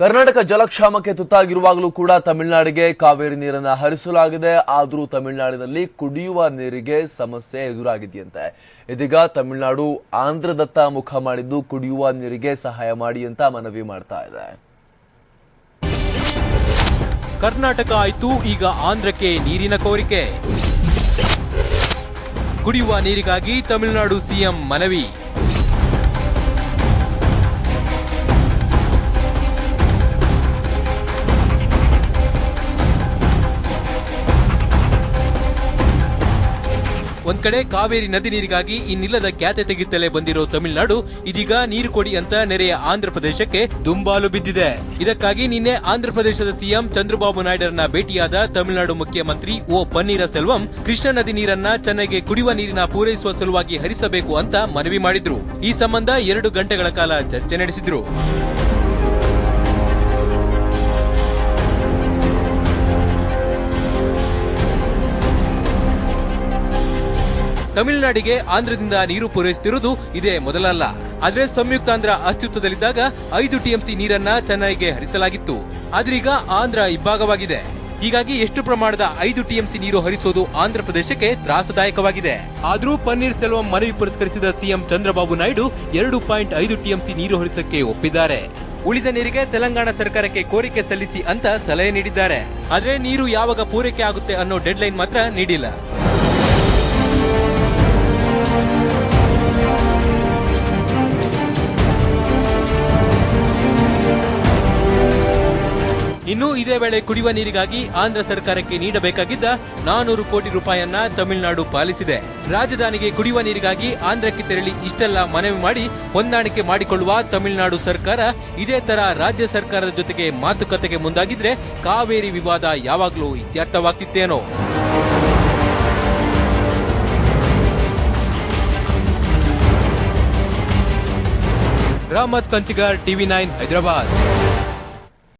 ಕರ್ನಾಟಕ ಜಲಕ್ಷಾಮಕ್ಕೆ ತುತ್ತಾಗಿರುವಾಗಲೂ ಕೂಡ ತಮಿಳುನಾಡಿಗೆ ಕಾವೇರಿ ನೀರನ್ನು ಹರಿಸಲಾಗಿದೆ. ಆದರೂ ತಮಿಳುನಾಡಿನಲ್ಲಿ ಕುಡಿಯುವ ನೀರಿಗೆ ಸಮಸ್ಯೆ ಎದುರಾಗಿದೆಯಂತೆ. ಇದೀಗ ತಮಿಳುನಾಡು ಆಂಧ್ರದತ್ತ ಮುಖ ಮಾಡಿದ್ದು ಕುಡಿಯುವ ನೀರಿಗೆ ಸಹಾಯ ಮಾಡಿ ಅಂತ ಮನವಿ ಮಾಡ್ತಾ ಇದೆ. ಕರ್ನಾಟಕ ಆಯಿತು, ಈಗ ಆಂಧ್ರಕ್ಕೆ ನೀರಿನ ಕೋರಿಕೆ. ಕುಡಿಯುವ ನೀರಿಗಾಗಿ ತಮಿಳುನಾಡು ಸಿಎಂ ಮನವಿ. ಒಂದ್ ಕಡೆ ಕಾವೇರಿ ನದಿ ನೀರಿಗಾಗಿ ಇನ್ನಿಲ್ಲದ ಖ್ಯಾತೆ ತೆಗೆಯುತ್ತಲೇ ಬಂದಿರೋ ತಮಿಳುನಾಡು, ಇದೀಗ ನೀರು ಕೊಡಿ ಅಂತ ನೆರೆಯ ಆಂಧ್ರ ಪ್ರದೇಶಕ್ಕೆ ದುಂಬಾಲು ಬಿದ್ದಿದೆ. ಇದಕ್ಕಾಗಿ ನಿನ್ನೆ ಆಂಧ್ರ ಪ್ರದೇಶದ ಸಿಎಂ ಚಂದ್ರಬಾಬು ನಾಯ್ಡರನ್ನ ಭೇಟಿಯಾದ ತಮಿಳುನಾಡು ಮುಖ್ಯಮಂತ್ರಿ ಓ ಪನ್ನೀರ ಸೆಲ್ವಂ ಕೃಷ್ಣ ನದಿ ನೀರನ್ನ ಚೆನ್ನೈಗೆ ಕುಡಿಯುವ ನೀರಿನ ಪೂರೈಸುವ ಸಲುವಾಗಿ ಹರಿಸಬೇಕು ಅಂತ ಮನವಿ ಮಾಡಿದ್ರು. ಈ ಸಂಬಂಧ ಎರಡು ಗಂಟೆಗಳ ಕಾಲ ಚರ್ಚೆ ನಡೆಸಿದ್ರು. ತಮಿಳುನಾಡಿಗೆ ಆಂಧ್ರದಿಂದ ನೀರು ಪೂರೈಸುತ್ತಿರುವುದು ಇದೇ ಮೊದಲಲ್ಲ. ಆದ್ರೆ ಸಂಯುಕ್ತಾಂಧ್ರ ಅಸ್ತಿತ್ವದಲ್ಲಿದ್ದಾಗ ಐದು ಟಿಎಂಸಿ ನೀರನ್ನ ಚೆನ್ನೈಗೆ ಹರಿಸಲಾಗಿತ್ತು. ಆದ್ರೀಗ ಆಂಧ್ರ ಇಬ್ಬಾಗವಾಗಿದೆ ಹೀಗಾಗಿ ಎಷ್ಟು ಪ್ರಮಾಣದ ಐದು ಟಿಎಂಸಿ ನೀರು ಹರಿಸೋದು ಆಂಧ್ರ ಪ್ರದೇಶಕ್ಕೆ ತ್ರಾಸದಾಯಕವಾಗಿದೆ. ಆದರೂ ಪನ್ನೀರ್ ಸೆಲ್ವಂ ಮನವಿ ಪುರಸ್ಕರಿಸಿದ ಸಿಎಂ ಚಂದ್ರಬಾಬು ನಾಯ್ಡು ಎರಡು ಪಾಯಿಂಟ್ ಐದು ಟಿಎಂಸಿ ನೀರು ಹರಿಸಕ್ಕೆ ಒಪ್ಪಿದ್ದಾರೆ. ಉಳಿದ ನೀರಿಗೆ ತೆಲಂಗಾಣ ಸರ್ಕಾರಕ್ಕೆ ಕೋರಿಕೆ ಸಲ್ಲಿಸಿ ಅಂತ ಸಲಹೆ ನೀಡಿದ್ದಾರೆ. ಆದರೆ ನೀರು ಯಾವಾಗ ಪೂರೈಕೆ ಆಗುತ್ತೆ ಅನ್ನೋ ಡೆಡ್ಲೈನ್ ಮಾತ್ರ ನೀಡಿಲ್ಲ. ಇನ್ನು ಇದೇ ವೇಳೆ ಕುಡಿಯುವ ನೀರಿಗಾಗಿ ಆಂಧ್ರ ಸರ್ಕಾರಕ್ಕೆ ನೀಡಬೇಕಾಗಿದ್ದ ನಾನೂರು ಕೋಟಿ ರೂಪಾಯಿಯನ್ನ ತಮಿಳುನಾಡು ಪಾಲಿಸಿದೆ. ರಾಜಧಾನಿಗೆ ಕುಡಿಯುವ ನೀರಿಗಾಗಿ ಆಂಧ್ರಕ್ಕೆ ತೆರಳಿ ಇಷ್ಟೆಲ್ಲ ಮನವಿ ಮಾಡಿ ಹೊಂದಾಣಿಕೆ ಮಾಡಿಕೊಳ್ಳುವ ತಮಿಳುನಾಡು ಸರ್ಕಾರ ಇದೇ ತರ ರಾಜ್ಯ ಸರ್ಕಾರದ ಜೊತೆಗೆ ಮಾತುಕತೆಗೆ ಮುಂದಾಗಿದ್ರೆ ಕಾವೇರಿ ವಿವಾದ ಯಾವಾಗಲೂ ಇತ್ಯರ್ಥವಾಗ್ತಿತ್ತೇನೋ. Ramat Kanchigar, TV nine, Hyderabad.